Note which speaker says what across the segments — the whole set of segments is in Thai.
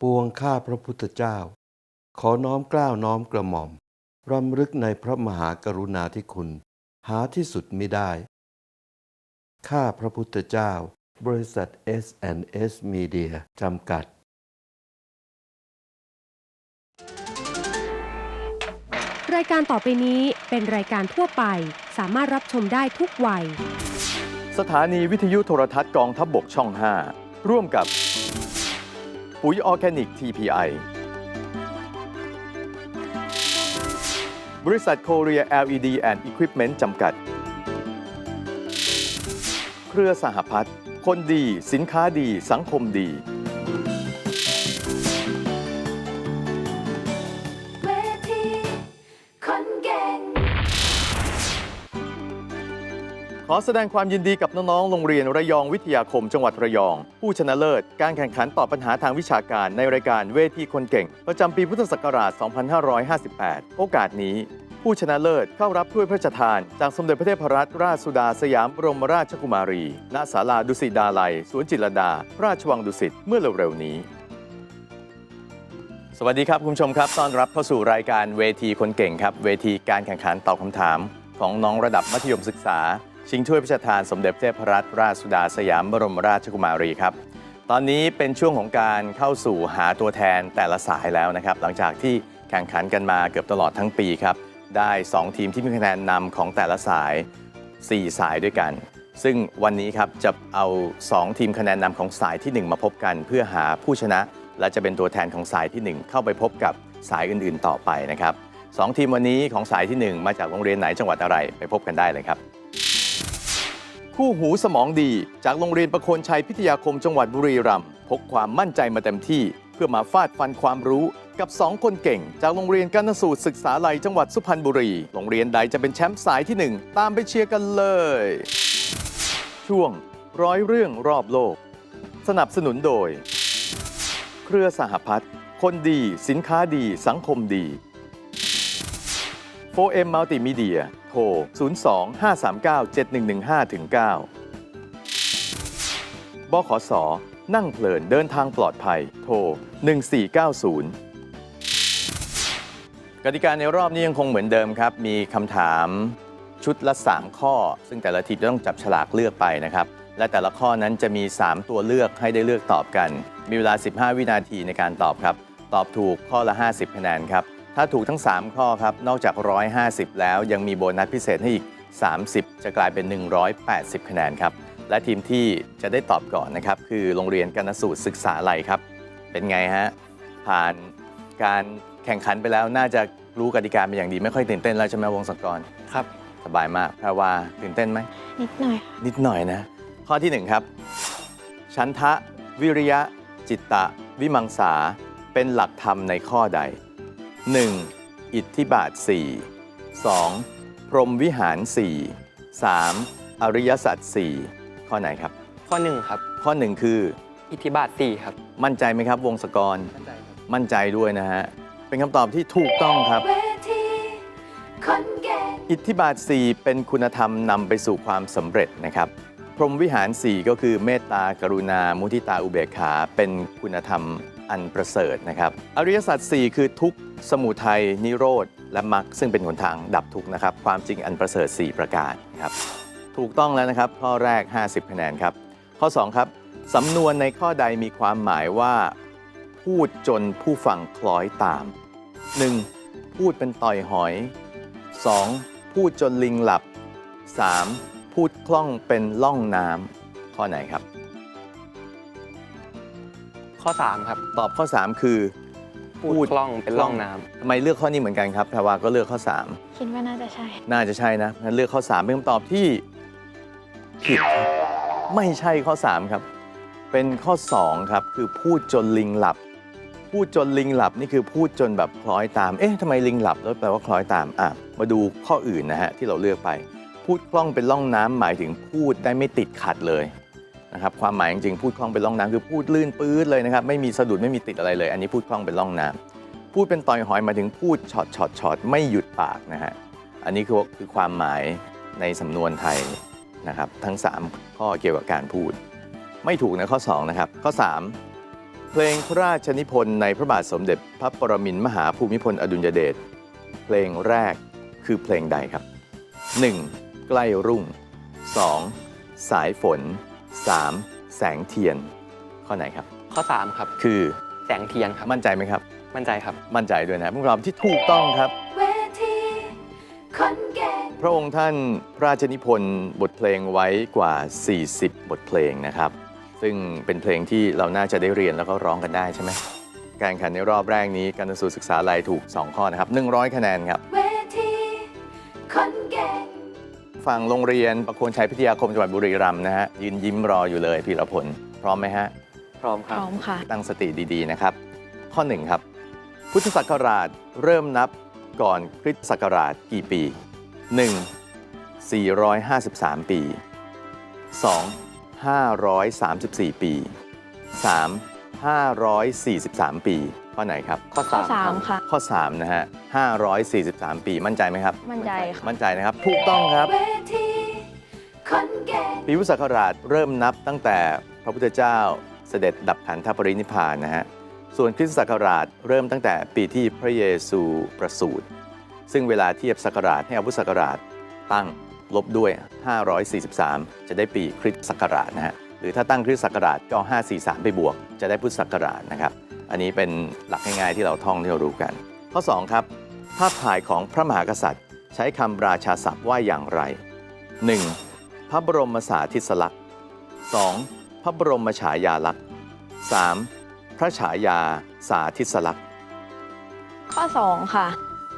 Speaker 1: ปวงข้าพระพุทธเจ้า ขอน้อมเกล้าวน้อมกระหม่อม รำลึกในพระมหากรุณาธิคุณ หาที่สุดมิได้ ข้าพระพุทธเจ้า บริษัท S&S Media จำกัด
Speaker 2: รายการต่อไปนี้เป็นรายการทั่วไป สามารถรับชมได้ทุกวัย
Speaker 3: สถานีวิทยุโทรทัศน์กองทัพบบกช่อง 5 ร่วมกับ ปุ๋ยออร์แกนิก TPI บริษัทโคเรีย LED and Equipment จำกัด เครือสหพัฒน์คนดี สินค้าดี สังคมดี ขอแสดงความยินดีกับน้อง ๆ โรงเรียนระยองวิทยาคมจังหวัดระยอง ผู้ชนะเลิศ การแข่งขันตอบปัญหาทางวิชาการในรายการเวทีคนเก่ง ประจำปีพุทธศักราช 2558 โอกาสนี้ ผู้ชนะเลิศเข้ารับถ้วยพระราชทาน จากสมเด็จพระเทพรัตนราชสุดาสยามบรมราชกุมารี ณ ศาลาดุสิตดาลัย สวนจิตรดา ราชวังดุสิต เมื่อเร็วๆนี้สวัสดีครับคุณผู้ชมครับต้อนรับเข้าสู่รายการเวทีคนเก่งครับ เวทีการแข่งขันตอบคำถามของน้องระดับมัธยมศึกษา ชิงถ้วยพระราชทานสมเด็จเทพรัตนราชสุดาสยามบรมราชกุมารีครับ ตอนนี้เป็นช่วงของการเข้าสู่หาตัวแทนแต่ละสายแล้วนะครับ หลังจากที่แข่งขันกันมาเกือบตลอดทั้งปีครับ ได้ 2 ทีมที่มีคะแนนนำของแต่ละสาย 4 สายด้วยกัน ซึ่งวันนี้ครับจะเอา 2 ทีมคะแนนนำของสายทีหนึ่1 มาพบกัน เพื่อหาผู้ชนะ และจะเป็นตัวแทนของสายทีหนึ่1 เข้าไปพบกับสายอื่นๆ ต่อไปนะครับสองทีมวันนี้ของสายทีหนึ่1 มาจากโรงเรียนไหนจังหวัดอะไรไปพบกันได้เลยครับ คู่หูสมองดี จากโรงเรียนประโคนชัยพิทยาคมจังหวัดบุรีรัมย์พกความมั่นใจมาเต็มที่ เพื่อมาฟาดฟันความรู้กับ 2 คนเก่ง จากโรงเรียนกัณสูตรศึกษาลัยจังหวัดสุพรรณบุรี โรงเรียนใดจะเป็นแชมป์สายทีหนึ่1 ตามไปเชียร์กันเลย ช่วงร้อยเรื่องรอบโลก สนับสนุนโดย เครือสหพัฒน์คนดี สินค้าดี สังคมดี 4M Multimedia โทร 02 539 7115ถึง9บขส นั่งเพลินเดินทางปลอดภัย โทร 1490กติกาในรอบนี้ยังคงเหมือนเดิมครับ มีคำถามชุดละ 3 ข้อ ซึ่งแต่ละทีมจะต้องจับฉลากเลือกไปนะครับ และแต่ละข้อนั้นจะมี 3 ตัวเลือกให้ได้เลือกตอบกัน มีเวลา 15 วินาทีในการตอบครับ ตอบถูกข้อละ 50คะแนนครับ ถ้าถูกทั้ง 3 ข้อครับ นอกจาก 150 แล้วยังมีโบนัสพิเศษให้อีก 30 จะกลายเป็น 180 คะแนนครับ และทีมที่จะได้ตอบก่อนนะครับ คือโรงเรียนกนสูตรศึกษาลัยครับ เป็นไงฮะ ผ่านการแข่งขันไปแล้วน่าจะรู้กติกาเป็นอย่างดี ไม่ค่อยตื่นเต้นแล้วใช่ไหมวงศกร
Speaker 4: ครับ
Speaker 3: สบายมากแพรว่าตื่นเต้นไหม
Speaker 5: นิดหน่อยค่ะ
Speaker 3: นิดหน่อยนะ ข้อที่1 ครับ ชันทะ วิริยะ จิตตะ วิมังสา เป็นหลักธรรมในข้อใด 1. อิทธิบาท 4 2. พรหมวิหาร 4 3. อริยสัจ4ข้อไหนครับ
Speaker 4: ข้อหนึ่งครับ
Speaker 3: ข้อ 1 คือ
Speaker 4: อิทธิบาทสี่ครับ
Speaker 3: มั่นใจไหมครับ วงศกร
Speaker 4: มั่นใจครับ
Speaker 3: มั่นใจด้วยนะฮะ เป็นคำตอบที่ถูกต้องครับ
Speaker 6: เวทีคนเก่ง
Speaker 3: อิทธิบาท 4 เป็นคุณธรรมนำไปสู่ความสำเร็จนะครับ พรหมวิหาร 4 ก็คือเมตตากรุณา มุทิตาอุเบกขา เป็นคุณธรรม อันประเสริฐนะครับอริยสัจ4คือทุกข์สมุทัยนิโรธและมรรคซึ่งเป็นหนทางดับทุกข์นะครับ ความจริงอันประเสริฐ 4 ประการครับถูกต้องแล้วนะครับ ข้อแรก 50คะแนนครับ ข้อ 2 ครับสำนวนในข้อใดมีความหมายว่า พูดจนผู้ฟังคล้อยตาม 1. พูดเป็นต่อยหอย 2. พูดจนลิงหลับ 3. พูดคล่องเป็นล่องน้ำข้อไหนครับ
Speaker 4: ข้อ 3 ครับ
Speaker 3: ตอบข้อ 3 คือ
Speaker 4: พูดคล่องเป็นล่องน้ำ
Speaker 3: ทำไมเลือกข้อนี้เหมือนกันครับแพรวาก็เลือกข้อ
Speaker 5: คิดว่าน่าจะใช่
Speaker 3: 3 น่าจะใช่นะงั้นเลือกข้อ 3 เป็นคำตอบที่ผิดครับไม่ใช่ข้อ 3 ครับ เป็นข้อ 2 ครับ คือพูดจนลิงหลับ พูดจนลิงหลับนี่คือพูดจนแบบคล้อยตาม เอ๊ะทำไมลิงหลับแล้วแปลว่าคล้อยตามอะมาดูข้ออื่นนะฮะที่เราเลือกไป พูดคล่องเป็นล่องน้ำหมายถึงพูดได้ไม่ติดขัดเลย นะครับความหมายจริงๆพูดคล่องเป็นล่องน้ำคือพูดลื่นปื๊ดเลยนะครับไม่มีสะดุดไม่มีติดอะไรเลย อันนี้พูดคล่องเป็นล่องน้ำพูดเป็นต่อยหอยมาถึงพูดช็อตช็อตช็อตไม่หยุดปากนะฮะอันนี้คือคือความหมายในสำนวนไทยนะครับทั้ง 3 ข้อเกี่ยวกับการพูด ไม่ถูกนะข้อ2นะครับข้อ 3 เพลงพระราชนิพนธ์ในพระบาทสมเด็จพระปรมินทรมหาภูมิพลอดุลยเดชเพลงแรกคือเพลงใดครับ 1. ใกล้รุ่ง 2. สายฝน 3. แสงเทียน ข้อไหนครับ
Speaker 4: ข้อ 3 ครับ
Speaker 3: คือ
Speaker 4: แสงเทียนครับ
Speaker 3: มั่นใจไหมครับ
Speaker 4: มั่นใจครับ
Speaker 3: มั่นใจด้วยนะครับคำตอบที่ถูกต้องครับ
Speaker 6: เวทีคนเก่ง
Speaker 3: พระองค์ท่านพระราชนิพนธ์บทเพลงไว้กว่า 40 บทเพลงนะครับ ซึ่งเป็นเพลงที่เราน่าจะได้เรียนแล้วก็ร้องกันได้ใช่ไหมการแข่งขันในรอบแรกนี้การสูตรศึกษาลัยถูก 2 ข้อนะครับ100 คะแนนครับ
Speaker 6: เว
Speaker 3: ฝั่งโรงเรียนประโคนชัยพิทยาคมจังหวัดบุรีรัมย์นะฮะยืนยิ้มรออยู่เลยพีรพล พร้อมไหมฮะ
Speaker 4: พร้อมค
Speaker 5: พ
Speaker 4: รับ
Speaker 5: ร้อมค่ะ
Speaker 3: ตั้งสติดี ๆ นะครับ ข้อ 1 ครับ พุทธศักราชเริ่มนับก่อนคริสตศักราชกี่ปี 1. 453 ปี 2. 534 ปี 3. 543 ปี ข้อไหนครับ
Speaker 4: ข้อ
Speaker 5: ข้อ
Speaker 4: 3ครับ
Speaker 5: 3ค่ะ
Speaker 3: ข้อ3นะฮะ543 ปีมั่นใจไหมครับ
Speaker 5: มั่นใจค่ะ
Speaker 3: มั่นใจนะครับ ถูกต้องครับ
Speaker 6: เวทีคนเก่ง
Speaker 3: ปีพุทธศักราชเริ่มนับตั้งแต่พระพุทธเจ้าเสด็จดับขันธปรินิพพานนะฮะ ส่วนคริสตศักราชเริ่มตั้งแต่ปีที่พระเยซูประสูติ ซึ่งเวลาเทียบศักราชให้เอาพุทธศักราชตั้งลบด้วย 543 จะได้ปีคริสตศักราชนะฮะ หรือถ้าตั้งคริสตศักราชก็543 ไปบวก จะได้พุทธศักราชนะครับ อันนี้เป็นหลักง่ายๆที่เราท่องที่เรารู้กัน ข้อ 2 ครับ ภาพถ่ายของพระมหากษัตริย์ ใช้คำราชาศัพท์ว่าอย่างไร 1. พระบรมสาธิสลักษณ์ 2. พระบรมฉายาลักษณ์ 3. พระฉายาสาธิสลักษณ์
Speaker 5: ข้อ 2 ค่ะ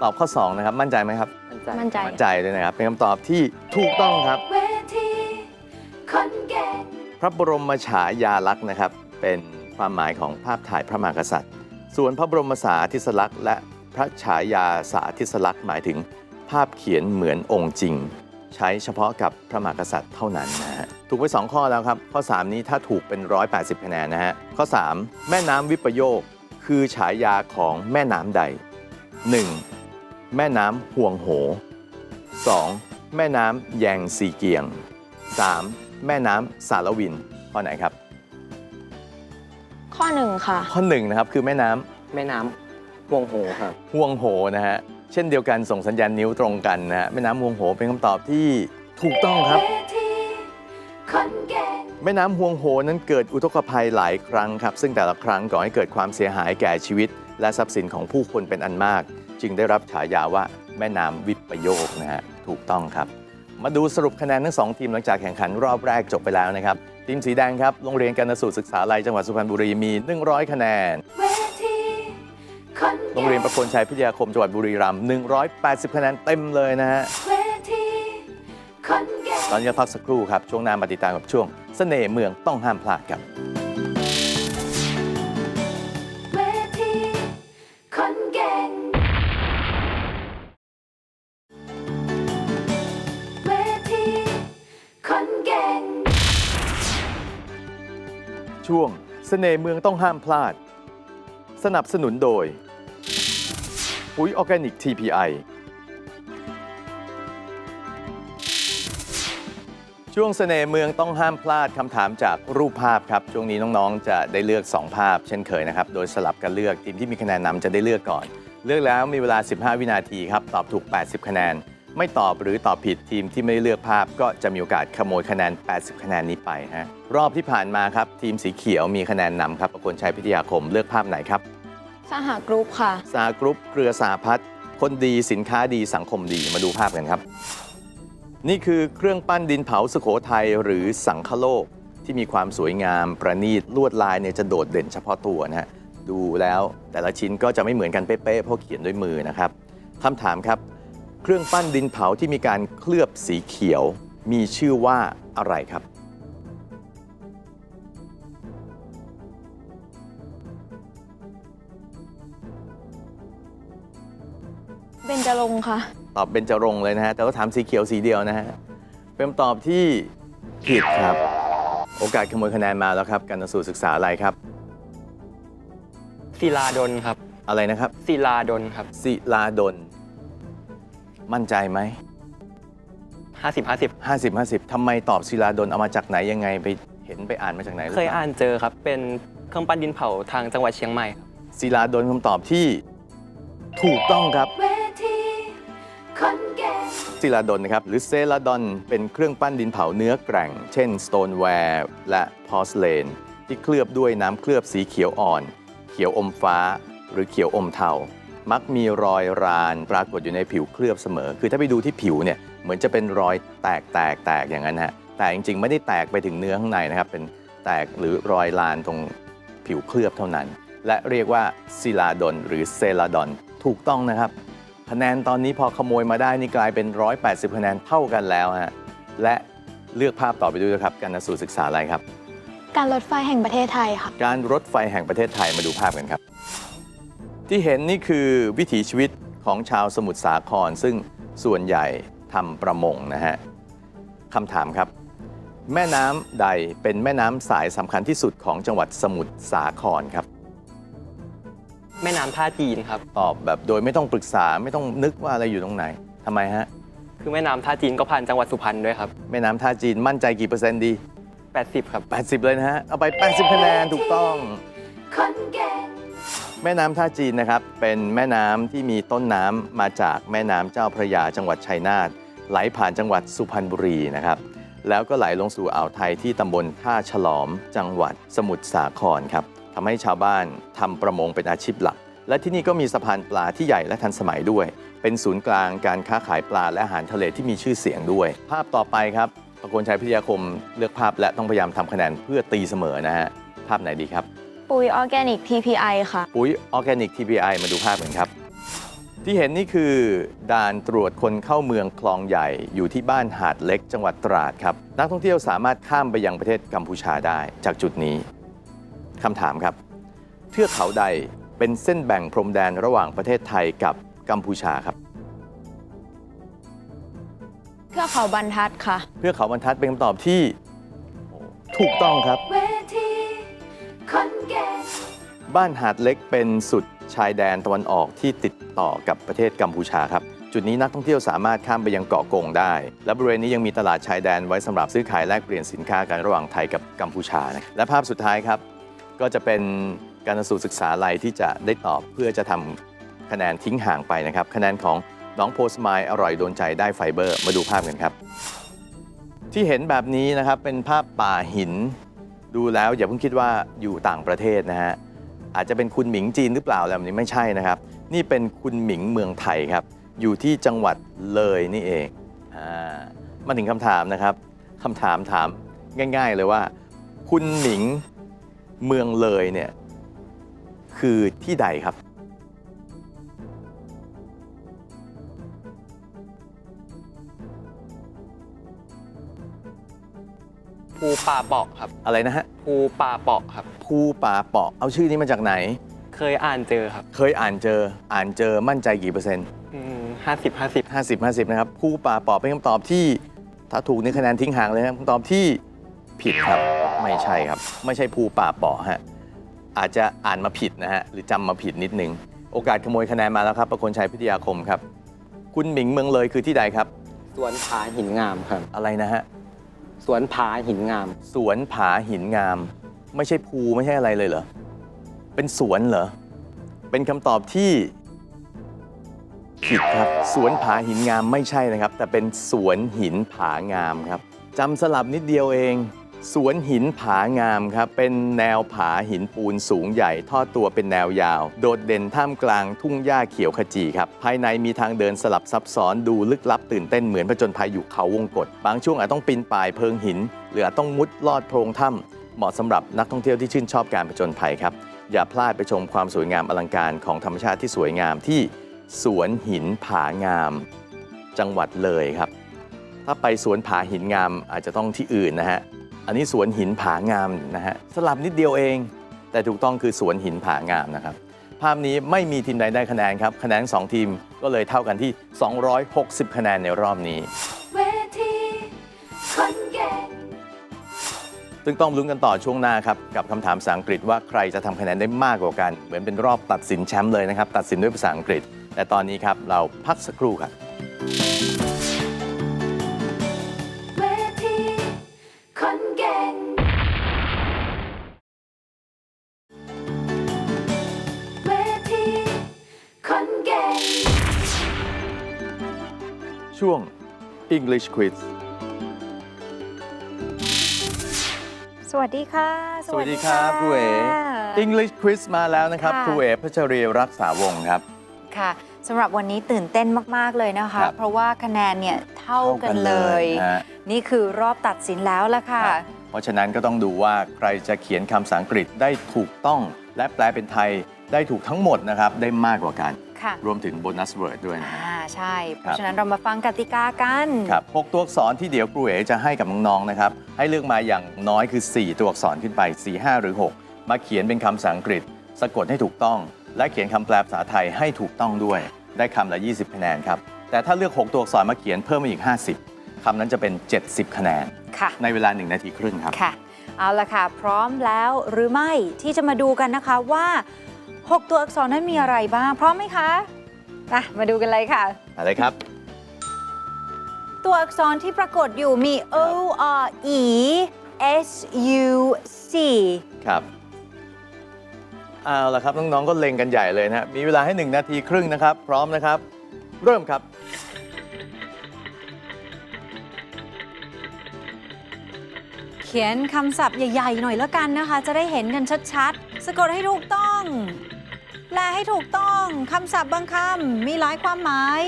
Speaker 3: ตอบข้อ 2 นะครับ มั่นใจไหมครับ
Speaker 4: มั่นใจ
Speaker 5: มั่นใจ
Speaker 3: มั่นใจด้วยนะครับ เป็นคำตอบที่ถูกต้องครับ
Speaker 6: เวทีคนเก่ง
Speaker 3: พระบรมฉายาลักษณ์นะครับ เป็น ความหมายของภาพถ่ายพระมหากษัตริย์ ส่วนพระบรมสาธิสลักษณ์และพระฉายาสาธิสลักษณ์หมายถึง ภาพเขียนเหมือนองค์จริง ใช้เฉพาะกับพระมหากษัตริย์เท่านั้นนะฮะถูกไป 2 ข้อแล้วครับ ข้อ 3 นี้ถ้าถูกเป็น 180คะแนนนะฮะข้อ 3 แม่น้ำวิปโยค คือฉายาของแม่น้ำใด 1. แม่น้ำห่วงโห 2. แม่น้ำแยงซีเกียง 3. แม่น้ำสารวินข้อไหนครับ
Speaker 5: ข้อ1ค่ะ
Speaker 3: ข้อ1นะครับคือแม่น้ำ
Speaker 4: แม่น้ำวงโหครับ
Speaker 3: ห่วงโหนะฮะเช่นเดียวกันส่งสัญญาณนิ้วตรงกันนะฮะแม่น้ำห่วงโหเป็นคำตอบที่ถูกต้องครับ
Speaker 6: เวทีคนเก่ง
Speaker 3: แม่น้ำห่วงโหนั้นเกิดอุทกภัยหลายครั้งครับ ซึ่งแต่ละครั้งก่อให้เกิดความเสียหายแก่ชีวิต และทรัพย์สินของผู้คนเป็นอันมาก จึงได้รับฉายาว่าแม่น้ำวิปโยคนะฮะถูกต้องครับ มาดูสรุปคะแนนทั้งสองทีมหลังจากแข่งขันรอบแรกจบไปแล้วนะครับ ทีมสีแดงครับ โรงเรียนการสูตรศึกษาลัยจังหวัดสุพรรณบุรีมี 100 คะแนน
Speaker 6: เวทีคน
Speaker 3: โรงเรียนประโคนชัยพิทยาคมจังหวัดบุรีรัมย์180 คะแนนเต็มเลยนะฮะ
Speaker 6: เวทีคนเก่ง
Speaker 3: ตอนนี้เราพักสักครู่ครับ ช่วงหน้ามาติดตามกับช่วงเสน่ห์เมืองต้องห้ามพลาดครับ ช่วงเสน่ห์เมืองต้องห้ามพลาด สนับสนุนโดย ปุ๋ยออร์แกนิก TPI ช่วงเสน่ห์เมืองต้องห้ามพลาดคำถามจากรูปภาพครับ ช่วงนี้น้องๆ จะได้เลือก 2 ภาพ เช่นเคยนะครับ โดยสลับกันเลือกทีมที่มีคะแนนนำจะได้เลือกก่อน เลือกแล้วมีเวลา 15 วินาทีครับ ตอบถูก 80 คะแนน ไม่ตอบหรือตอบผิดทีมที่ไม่ได้เลือกภาพ ก็จะมีโอกาสขโมยคะแนน 80 คะแนนนี้ไปฮะ รอบที่ผ่านมาครับ ทีมสีเขียวมีคะแนนนำครับประคนชัยพิทยาคมเลือกภาพไหนครับ
Speaker 5: สหกรุ๊ปค่ะ
Speaker 3: สากรุ๊ปเครือสาพัฒน์คนดีสินค้าดีสังคมดีมาดูภาพกันครับ นี่คือเครื่องปั้นดินเผาสุโขทัยหรือสังคโลก ที่มีความสวยงามประณีตลวดลายเนี่ยจะโดดเด่นเฉพาะตัวนะฮะดูแล้วแต่ละชิ้นก็จะไม่เหมือนกันเป๊ะๆเพราะเขียนด้วยมือนะครับคำถามครับ เครื่องปั้นดินเผาที่มีการเคลือบสีเขียว มีชื่อว่าอะไรครับ
Speaker 5: เบญจรงค์ค่ะ
Speaker 3: ตอบเบญจรงค์เลยนะฮะ แต่ว่าถามสีเขียวสีเดียวนะฮะ เป็นคำตอบที่ผิดครับ โอกาสขโมยคะแนนมาแล้วครับ การสูตรศึกษาอะไรครับ
Speaker 4: ศิลาดลครับ
Speaker 3: อะไรนะครับ
Speaker 4: ศิลาดลครับ
Speaker 3: ศิลาดล มั่นใจไหม
Speaker 4: 50 50
Speaker 3: 50 50ทำไมตอบศิลาดลเอามาจากไหนยังไงไปเห็นไปอ่านมาจากไหนหรือ
Speaker 4: เคย
Speaker 3: ปล่
Speaker 4: อ่านเจอครับ เป็นเครื่องปั้นดินเผาทางจังหวัดเชียงใหม่ครับ
Speaker 3: ศิลาดลคำตอบที่ถูกต้องครับ
Speaker 6: เว ทีคนเก่ง
Speaker 3: ศิลาดลนนะครับหรือเซลาดอนเป็นเครื่องปั้นดินเผาเนื้อแกร่ง เช่นสโตนแวร์และพอสเลนที่เคลือบด้วยน้ำเคลือบสีเขียวอ่อน เขียวอมฟ้า หรือเขียวอมเทา มักมีรอยรานปรากฏอยู่ในผิวเคลือบเสมอ คือถ้าไปดูที่ผิวเนี่ยเหมือนจะเป็นรอยแตกแตกแตกอย่างนั้นฮะแต่จริงๆ ไม่ได้แตกไปถึงเนื้อข้างในนะครับ เป็นแตกหรือรอยลานตรงผิวเคลือบเท่านั้น และเรียกว่าศิลาดลหรือเซลาดอนถูกต้องนะครับ คะแนนตอนนี้พอขโมยมาได้นี่กลายเป็น 180 คะแนนเท่ากันแล้วฮะและเลือกภาพต่อไปด้วยนะครับการนสูตรศึกษาอะไรครับ
Speaker 5: การรถไฟแห่งประเทศไทยค่ะ
Speaker 3: การรถไฟแห่งประเทศไทยมาดูภาพกันครับ ที่เห็นนี่คือวิถีชีวิตของชาวสมุทรสาคร ซึ่งส่วนใหญ่ทำประมงนะฮะคำถามครับ แม่น้ำใดเป็นแม่น้ำสายสำคัญที่สุดของจังหวัดสมุทรสาครครับ
Speaker 4: แม่น้ำท่าจีนครับ
Speaker 3: ตอบแบบโดยไม่ต้องปรึกษาไม่ต้องนึกว่าอะไรอยู่ตรงไหนทำไมฮะ
Speaker 4: คือแม่น้ำท่าจีนก็ผ่านจังหวัดสุพรรณด้วยครับ
Speaker 3: แม่น้ำท่าจีนมั่นใจกี่เปอร์เซ็นต์ดี
Speaker 4: 80 ครับ
Speaker 3: 80 เลยนะฮะ เอาไป 80คะแนนถูกต้อง
Speaker 6: คนเก่ง
Speaker 3: แม่น้ำท่าจีนนะครับ เป็นแม่น้ำที่มีต้นน้ำมาจากแม่น้ำเจ้าพระยาจังหวัดชัยนาทไหลผ่านจังหวัดสุพรรณบุรีนะครับ แล้วก็ไหลลงสู่อ่าวไทยที่ตำบลท่าฉลอมจังหวัดสมุทรสาครครับ ทำให้ชาวบ้านทำประมงเป็นอาชีพหลัก และที่นี่ก็มีสะพานปลาที่ใหญ่และทันสมัยด้วย เป็นศูนย์กลางการค้าขายปลาและอาหารทะเลที่มีชื่อเสียงด้วย ภาพต่อไปครับประโคนชัยพิทยาคมเลือกภาพและต้องพยายามทำคะแนนเพื่อตีเสมอนะฮะภาพไหนดีครับ
Speaker 5: ปุ๋ยออร์แกนิก TPI ค่ะ
Speaker 3: ปุ๋ยออร์แกนิก TPI มาดูภาพกันครับ ที่เห็นนี่คือด่านตรวจคนเข้าเมืองคลองใหญ่อยู่ที่บ้านหาดเล็กจังหวัดตราดครับ นักท่องเที่ยวสามารถข้ามไปยังประเทศกัมพูชาได้จากจุดนี้ คำถามครับ เทือกเขาใดเป็นเส้นแบ่งพรมแดนระหว่างประเทศไทยกับกัมพูชาครับ
Speaker 5: เพื่อเขาบรรทัดค่ะ
Speaker 3: เทือกเขาบรรทัดเป็นคำตอบที่ถูกต้องครับ
Speaker 6: เวทีคนเก่ง
Speaker 3: บ้านหาดเล็กเป็นสุดชายแดนตะวันออกที่ติดต่อกับประเทศกัมพูชาครับ จุดนี้นักท่องเที่ยวสามารถข้ามไปยังเกาะกงได้ และบริเวณนี้ยังมีตลาดชายแดนไว้สำหรับซื้อขายแลกเปลี่ยนสินค้ากันระหว่างไทยกับกัมพูชานะและภาพสุดท้ายครับ ก็จะเป็นการสู่ศึกษาลัยที่จะได้ตอบเพื่อจะทำคะแนนทิ้งห่างไปนะครับ คะแนนของน้องโพสไมล์อร่อยโดนใจได้ไฟเบอร์มาดูภาพกันครับ ที่เห็นแบบนี้นะครับเป็นภาพป่าหิน ดูแล้วอย่าเพิ่งคิดว่าอยู่ต่างประเทศนะฮะอาจจะเป็นคุณหมิงจีนหรือเปล่าแล้วนี้ไม่ใช่นะครับ นี่เป็นคุณหมิงเมืองไทยครับ อยู่ที่จังหวัดเลยนี่เองอามาถึงคำถามนะครับคำถามถามง่าย ๆ เลยว่า คุณหมิง เมืองเลยเนี่ยคือที่ใดครับ
Speaker 4: ภูป่าเปาะครับ
Speaker 3: อะไรนะฮะ
Speaker 4: ภูป่าเปาะครับ
Speaker 3: ภูป่าเปาะเอาชื่อนี้มาจากไหน
Speaker 4: เคยอ่านเจอครับ
Speaker 3: เคยอ่านเจออ่านเจอมั่นใจกี่เปอร์เซ็นต์
Speaker 4: ห้าสิบห้าสิบ
Speaker 3: 50 50นะครับผู้ป่าปอบเป็นคำตอบที่ถ้าถูกในคะแนนทิ้งห่างเลยนะครับคำตอบที่ผิดครับ ไม่ใช่ครับ ไม่ใช่ภูป่าปอฮะอาจจะอ่านมาผิดนะฮะหรือจำมาผิดนิดนึง โอกาสขโมยคะแนนมาแล้วครับประคนชัยพิทยาคมครับ คุณหมิงเมืองเลยคือที่ใดครับ
Speaker 4: สวนผาหินงามครับ
Speaker 3: อะไรนะฮะ
Speaker 4: สวนผาหินงาม
Speaker 3: สวนผาหินงาม ไม่ใช่ภูไม่ใช่อะไรเลยเหรอ เป็นสวนเหรอ เป็นคำตอบที่ผิดครับ สวนผาหินงามไม่ใช่นะครับ แต่เป็นสวนหินผางามครับจำสลับนิดเดียวเอง สวนหินผางามครับ เป็นแนวผาหินปูนสูงใหญ่ ทอดตัวเป็นแนวยาว โดดเด่นท่ามกลางทุ่งหญ้าเขียวขจีครับ ภายในมีทางเดินสลับซับซ้อนดูลึกลับตื่นเต้นเหมือนผจญภัยอยู่เขาวงกฏบางช่วงอาจต้องปีนป่ายเพิงหิน หรืออาจต้องมุดลอดโพรงถ้ำเหมาะสำหรับนักท่องเที่ยวที่ชื่นชอบการผจญภัยครับ อย่าพลาดไปชมความสวยงามอลังการของธรรมชาติที่สวยงามที่สวนหินผางาม จังหวัดเลยครับ ถ้าไปสวนผาหินงามอาจจะต้องที่อื่นนะฮะ อันนี้สวนหินผางามนะฮะสลับนิดเดียวเอง แต่ถูกต้องคือสวนหินผางามนะครับ ภาพนี้ไม่มีทีมใดได้คะแนนครับคะแนนสองทีมก็เลยเท่ากันที่ 260 คะแนนในรอบนี้
Speaker 6: เวทีคนเก่ง
Speaker 3: ซึ่งต้องลุ้นกันต่อช่วงหน้าครับ กับคำถามภาษาอังกฤษว่าใครจะทำคะแนนได้มากกว่ากัน เหมือนเป็นรอบตัดสินแชมป์เลยนะครับ ตัดสินด้วยภาษาอังกฤษ แต่ตอนนี้ครับ เราพักสักครู่ครับ English Quiz
Speaker 7: สวัสดีค่ะ
Speaker 3: สวัสดีครับครูเอ๋ English Quiz มาแล้วนะครับ
Speaker 7: ค่ะ
Speaker 3: ครูเอ๋พัชรีรักษาวงศ์ครับ
Speaker 7: ค่ะสำหรับวันนี้ตื่นเต้นมาก ๆ เลยนะคะ
Speaker 3: ครับ
Speaker 7: เพราะว่าคะแนนเนี่ยเท่ากันเลย
Speaker 3: ฮะ
Speaker 7: นี่คือรอบตัดสินแล้วละค่ะ
Speaker 3: ครับ เพราะฉะนั้นก็ต้องดูว่าใครจะเขียนคำภาษาอังกฤษได้ถูกต้อง และแปลเป็นไทยได้ถูกทั้งหมดนะครับ ได้มากกว่ากัน
Speaker 7: ค่ะ
Speaker 3: รวมถึงโบนัสเวิร์ดด้วยนะฮะ
Speaker 7: อ่าใช่ เพ
Speaker 3: ครั
Speaker 7: ราะ
Speaker 3: บ
Speaker 7: ฉะนั้นเรามาฟังกติกากัน
Speaker 3: ครับหกตัวอักษรที่เดี๋ยวครูเอ๋จะให้กับน้องๆนะครับ ให้เลือกมาอย่างน้อยคือ 4 ตัวอักษรขึ้นไป 4 5 หรือ 6 มาเขียนเป็นคำภาษาอังกฤษ สะกดให้ถูกต้อง และเขียนคำแปลภาษาไทยให้ถูกต้องด้วย ได้คำละ 20 คะแนนครับ แต่ถ้าเลือก 6 ตัวอักษรมาเขียนเพิ่มมาอีก 50คำนั้นจะเป็น 70 คะแนน
Speaker 7: ค่ะ
Speaker 3: ในเวลา 1 นาทีครึ่งครับ
Speaker 7: ค่ะ เอาละค่ะ พร้อมแล้วหรือไม่ที่จะมาดูกันนะคะว่า 6 ตัวอักษรนั้นมีอะไรบ้าง พร้อมไหมคะอะมาดูกันเลยค่ะ
Speaker 3: อะไรครับ
Speaker 7: ตัวอักษรที่ปรากฏอยู่มี O R E S U C
Speaker 3: ครับเอาละครับ น้อง ๆ ก็เล็งกันใหญ่เลยนะฮะมีเวลาให้ 1 นาทีครึ่งนะครับ พร้อมนะครับ เริ่มครับ
Speaker 7: ขียนคำศัพท์ใหญ่ ๆ หน่อยแล้วกันนะคะ จะได้เห็นกันชัดๆ สะกดให้ถูกต้อง แปลให้ถูกต้องคำศัพท์บางคำมีหลายความหมาย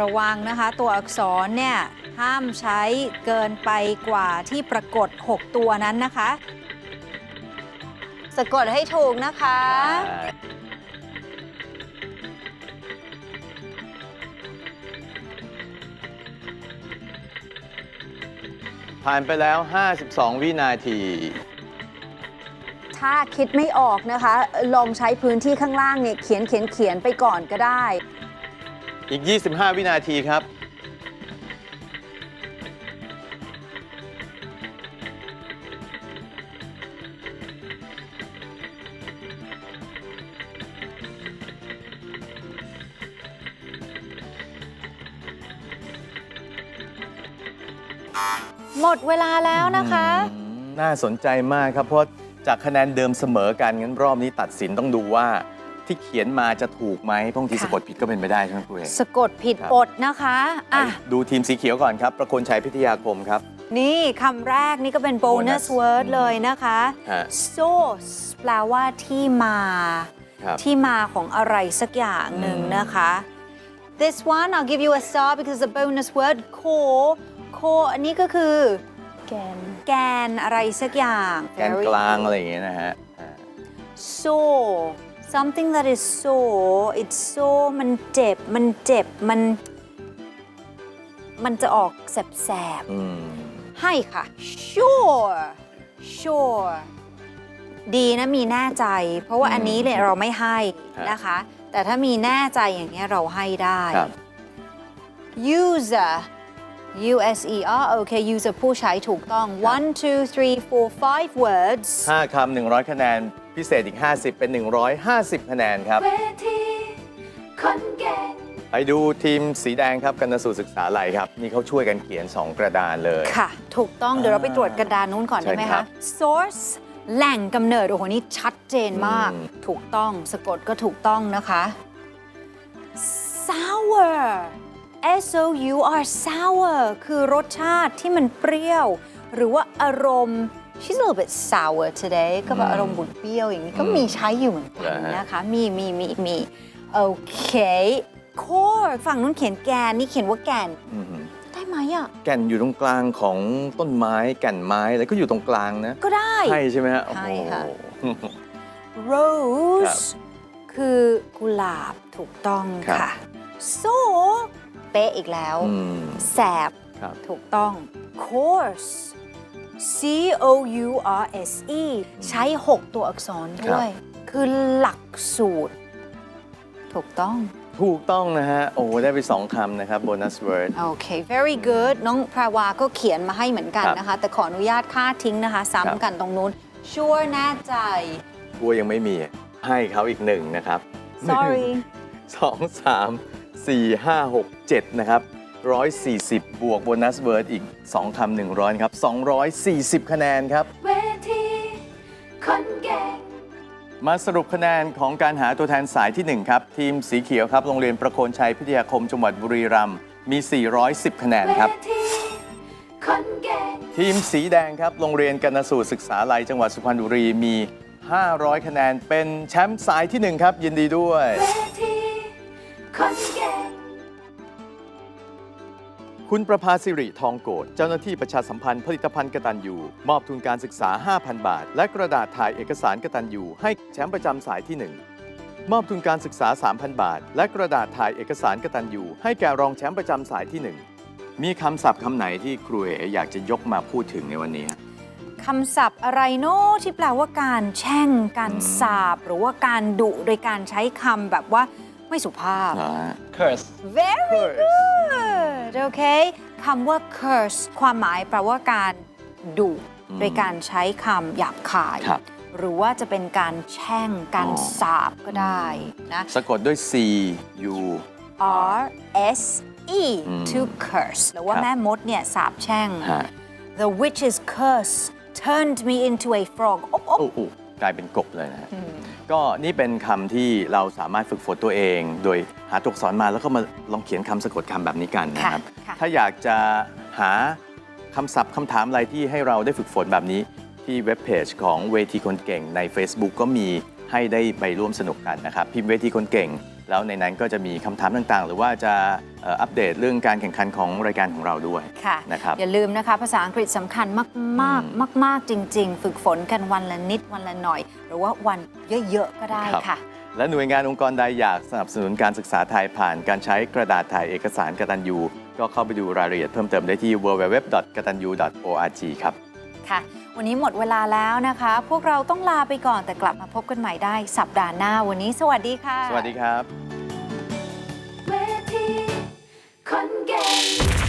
Speaker 7: ระวังนะคะ ตัวอักษรเนี่ย ห้ามใช้เกินไปกว่าที่ปรากฏ 6 ตัวนั้นนะคะ สะกดให้ถูกนะคะ
Speaker 3: ผ่านไปแล้ว 52 วินาที
Speaker 7: ถ้าคิดไม่ออกนะคะ ลองใช้พื้นที่ข้างล่างเนี่ยเขียนเขียนเขียนไปก่อนก็ได้
Speaker 3: อีก 25 วินาทีครับ
Speaker 7: หมดเวลาแล้วนะคะ
Speaker 3: อืมน่าสนใจมากครับ เพราะจากคะแนนเดิมเสมอกันงั้นรอบนี้ตัดสินต้องดูว่า ที่เขียนมาจะถูกไหมเพราะบางที
Speaker 7: ค่ะ
Speaker 3: สะกดผิดก็เป็นไปได้ใช่ไหมครูเอก
Speaker 7: สะกดผิด
Speaker 3: ครับ
Speaker 7: อดนะคะอะ
Speaker 3: ดูทีมสีเขียวก่อนครับ ประโคนชัยพิทยาคมครับ
Speaker 7: นี่คำแรกนี่ก็เป็น bonus
Speaker 3: bonus
Speaker 7: word
Speaker 3: อืม
Speaker 7: เลยนะคะ
Speaker 3: ฮะ
Speaker 7: source แปลว่าที่มา
Speaker 3: ครับ
Speaker 7: ที่มาของอะไรสักอย่างหนึ่ง
Speaker 3: อืม
Speaker 7: นะคะ this one I'll give you a star because the bonus word core core อันนี้ก็คือ
Speaker 5: แกน
Speaker 7: แกนอะไรสักอย่าง
Speaker 3: แกน
Speaker 7: Very
Speaker 3: กลางอะไรอย่างเงี้ยนะฮะอ่า
Speaker 7: sore something that is sore it's sore มันเจ็บ มันเจ็บ มัน มันจะออกแสบ
Speaker 3: อืม
Speaker 7: ๆ ให้ค่ะ sure sure ดีนะมีแน่ใจ เพราะว่า
Speaker 3: อืม
Speaker 7: อันนี้เนี่ยเราไม่ให้
Speaker 3: ครับ
Speaker 7: นะคะ แต่ถ้ามีแน่ใจอย่างเงี้ยเราให้ได้
Speaker 3: ครับ
Speaker 7: user U S E R โอเค user ผู้ใช้ถูกต้อง one two three four five words
Speaker 3: 5 คำ 100 คะแนน พิเศษอีก 50 เป็น 150 คะแนนครับ
Speaker 6: เวทีคนเก่ง
Speaker 3: ไปดูทีมสีแดงครับกันสูตรศึกษาไหลครับ นี่เขาช่วยกันเขียน 2 กระดานเลย
Speaker 7: ค่ะ ถูกต้องเดี๋ยวเราไปตรวจกระดานนู้นก่อน
Speaker 3: ใช่
Speaker 7: ได้ไหม
Speaker 3: ครั
Speaker 7: คะ
Speaker 3: บ
Speaker 7: source แหล่งกำเนิด โอ้โห นี่ชัดเจนมาก
Speaker 3: อืม
Speaker 7: ถูกต้องสะกดก็ถูกต้องนะคะ sour S O U R sour คือรสชาติที่มันเปรี้ยว หรือว่าอารมณ์ she's a little bit sour today ก็แบบอารมณ์บุดเปรี้ยวอย่างนี้ก็มีใช้อยู่เหมือนกันนะคะ มีมีมีมีโอเค core ฝั่งนู้นเขียนแกน นี่เขียนว่าแกน
Speaker 3: อืม
Speaker 7: ได้ไหมอะ
Speaker 3: แก่นอยู่ตรงกลางของต้นไม้แก่นไม้แล้วก็อยู่ตรงกลางนะ
Speaker 7: ก็ได้
Speaker 3: ใช่ใช่ไหมฮะโอ้โห
Speaker 7: ใช่ค่ะ
Speaker 3: ครับ
Speaker 7: rose คือกุหลาบถูกต้อง
Speaker 3: ครับ
Speaker 7: ค่ะ so เป๊ะอีกแล้ว
Speaker 3: อืม
Speaker 7: แสบ
Speaker 3: ครับ
Speaker 7: ถูกต้อง course C O U R S E ใช้ 6 ตัวอักษรด้วย คือหลักสูตร ถูกต้อง
Speaker 3: ถูกต้องนะฮะ โอ้ได้ไป2คำนะครับ bonus word
Speaker 7: โอเค very good น้องแพรวาก็เขียนมาให้เหมือนกัน
Speaker 3: ครับ
Speaker 7: นะคะ แต่ขออนุญาตค่าทิ้งนะคะ
Speaker 3: ครับ
Speaker 7: ซ้ำกันตรงนู้น sure แน่ใจ
Speaker 3: ทัวยังไม่มี ให้เขาอีกหนึ่งนะครับ
Speaker 7: sorry
Speaker 3: สองสาม สี่ห้าหกเจ็ดนะครับร้อยสี่สิบบวกโบนัสเวิร์ดอีก 2คำหนึ่งร้อยครับสองร้อยสี่สิบคะแนนครับ
Speaker 6: เวทีคนเก่ง
Speaker 3: มาสรุปคะแนนของการหาตัวแทนสายที่ 1 ครับ ทีมสีเขียวครับ โรงเรียนประโคนชัยพิทยาคมจังหวัดบุรีรัมย์มี 410 คะแนน
Speaker 6: เว
Speaker 3: ครับ
Speaker 6: ทีคนเก่ง
Speaker 3: ทีมสีแดงครับ โรงเรียนกนสูตรศึกษาลัยจังหวัดสุพรรณบุรีมี 500 คะแนนเป็นแชมป์สายที่ 1 ครับ ยินดีด้วย
Speaker 6: เวทีคนเก่ง
Speaker 3: คุณประภาสิริทองโกดเจ้าหน้าที่ประชาสัมพันธ์ผลิตภัณฑ์กตันยูมอบทุนการศึกษา 5,000 บาท และกระดาษถ่ายเอกสารกตันยูให้แชมป์ประจำสายที่ 1 มอบทุนการศึกษา 3,000 บาท และกระดาษถ่ายเอกสารกตันยูให้แก่รองแชมป์ประจำสายที่ 1 มีคำศัพท์คำไหนที่ครูเออยากจะยกมาพูดถึงในวันนี้
Speaker 7: คำศัพท์อะไรโน้ที่แปลว่าการแช่ง การสาบ หรือว่าการดุโดยการใช้คำแบบว่า ไม่สุภาพ
Speaker 3: เหรอฮะ
Speaker 4: curse
Speaker 7: very good โอเคคำว่า curse ความหมายแปลว่าการดุ
Speaker 3: อืม
Speaker 7: โดยการใช้คำหยาบคาย
Speaker 3: ครับ
Speaker 7: หรือว่าจะเป็นการแช่ง การ
Speaker 3: อ๋อ
Speaker 7: สาบก็ได้นะ
Speaker 3: สะกดด้วย C U
Speaker 7: R S E
Speaker 3: อืม
Speaker 7: to curse หรือว่า
Speaker 3: ครับ
Speaker 7: แม่มดเนี่ยสาบแช่ง
Speaker 3: ฮะ
Speaker 7: The witch's curse turned me into a frog อบอบ
Speaker 3: โอ้โห กลายเป็นกบเลยนะฮะก็นี่เป็นคำที่เราสามารถฝึกฝนตัวเอง โดยหาตัวอักษรมาแล้วก็มาลองเขียนคำสะกดคำแบบนี้กันนะครับ
Speaker 7: ค่ะ
Speaker 3: ถ้าอยากจะหาคำศัพท์คำถามอะไรที่ให้เราได้ฝึกฝนแบบนี้ ที่เว็บเพจของเวทีคนเก่งใน Facebook ก็มี ให้ได้ไปร่วมสนุกกันนะครับ พิมพ์เวทีคนเก่ง แล้วในนั้นก็จะมีคำถามต่างๆ หรือว่าจะเอ่ออัปเดตเรื่องการแข่งขันของรายการของเราด้วย
Speaker 7: ค่ะ
Speaker 3: นะครับ
Speaker 7: อย่าลืมนะคะ ภาษาอังกฤษสำคัญมาก
Speaker 3: อืม
Speaker 7: ๆมาก ๆ จริง ๆ ฝึกฝนกันวันละนิดวันละหน่อย หรือว่าวันเยอะ ๆ ก็ได้
Speaker 3: ครับ
Speaker 7: ค่ะ
Speaker 3: และหน่วยงานองค์กรใดอยากสนับสนุนการศึกษาไทยผ่านการใช้กระดาษถ่ายเอกสารกตัญญูก็เข้าไปดูรายละเอียดเพิ่มเติมได้ที่ www.gatanyu.org ครับ
Speaker 7: ค่ะ วันนี้หมดเวลาแล้วนะคะ พวกเราต้องลาไปก่อนแต่กลับมาพบกันใหม่ได้สัปดาห์หน้า วันนี้สวัสดีค่ะ
Speaker 3: สวัสดีครับ เวทีคนเก่ง